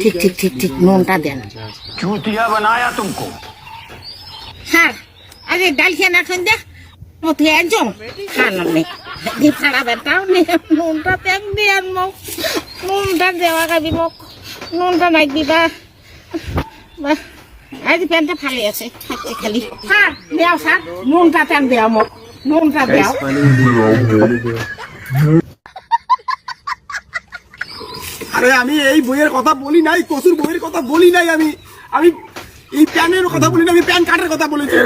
ঠিক ঠিক ঠিক ঠিক নুনটা দেন। চুতিয়া বানায়া তুমকো। হ্যাঁ আরে ডালছে না শুন দে। মতো একজন। খালাম নে দি ফাড়া নুনটা তেক দে আর মোক নুনটা দেওয়া গাবি মোক নুনটা নাই দিবা। বা আজ প্যান্টটা ফালে আছে খাচ্ছে খালি। হ্যাঁ দেও স্যার। নুনটা তেক দেও মোক নুনটা দেও। আরে আমি এই বইয়ের কথা বলি নাই কসুর বইয়ের কথা বলি নাই আমি। আমি এই প্যানের কথা বলি না আমি প্যান কার্ডের কথা বলেছি।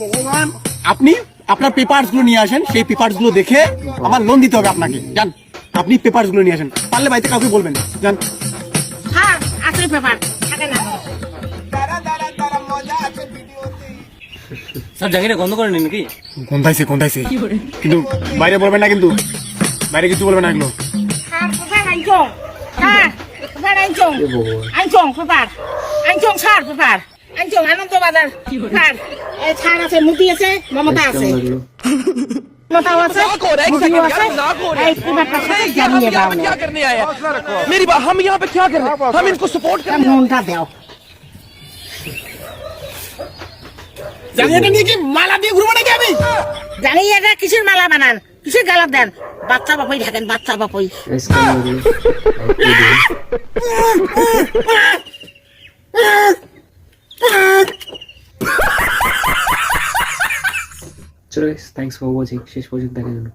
ভগবান আপনি আপনার পেপারসগুলো নিয়ে আসেন সেই পেপারসগুলো দেখে আমার লোন দিতে হবে আপনাকে। যান আপনি পেপারসগুলো নিয়ে আসেন। পারলে বাড়িতে কাউকে বলবেন না। যান স্যার আছে পেপার থাকে না। স্যার জায়গাটা বন্ধ করেন নাকি? কোনটাইছে কোনটাইছে কিন্তু বাইরে বলবেন না কিন্তু। বাইরে কিছু বলবেন না এগুলো। Sir paper আনছং sir paper আনছং আনছং paper আনছং sir paper আনছং আনন্দ বাজার স্যার এই স্যার আছে মুতি আছে মমতা আছে মমতাও আছে মুতিও আছে এই পেপারটা সাথে জানিয়ে দাও না करने आया मेरी बात हम यहाँ पे क्या कर रहे हैं हम इनको सपोर्ट कर নুনটা দাও জানি এটা নিয়ে কি মালা দিয়ে ঘুরবো নাকি আমি জানি এটা কিসের মালা বানান কিসের গালা দেন? বাচ্চা বাপই থাকেন, বাচ্চা বাপই। চলো থ্যাংকস ফর ওয়াচিং শেষ পর্যন্ত দেখার জন্য।